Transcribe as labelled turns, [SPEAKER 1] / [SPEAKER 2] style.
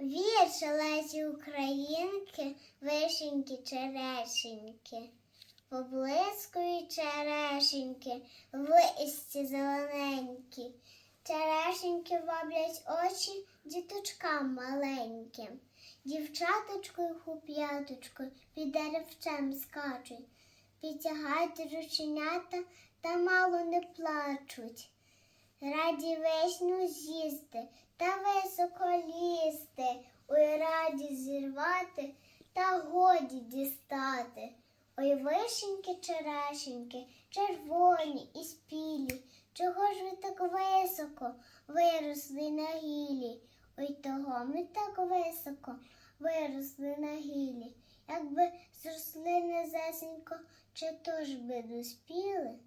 [SPEAKER 1] Вірш Лесі Українки, вишеньки, черешеньки. Поблискують черешеньки, листі зелененькі. Черешеньки воблять очі діточкам маленьким. Дівчаточкою хуп'яточкою під деревцем скачуть. Підтягають рученята та мало не плачуть. Раді весну з'їсти та високо раді зірвати та годі дістати. Ой вишеньки, черешеньки, червоні і спілі. Чого ж ви так високо виросли на гілі? Ой того ми так високо виросли на гілі. Якби зросли незесенько, чи то ж би доспіли?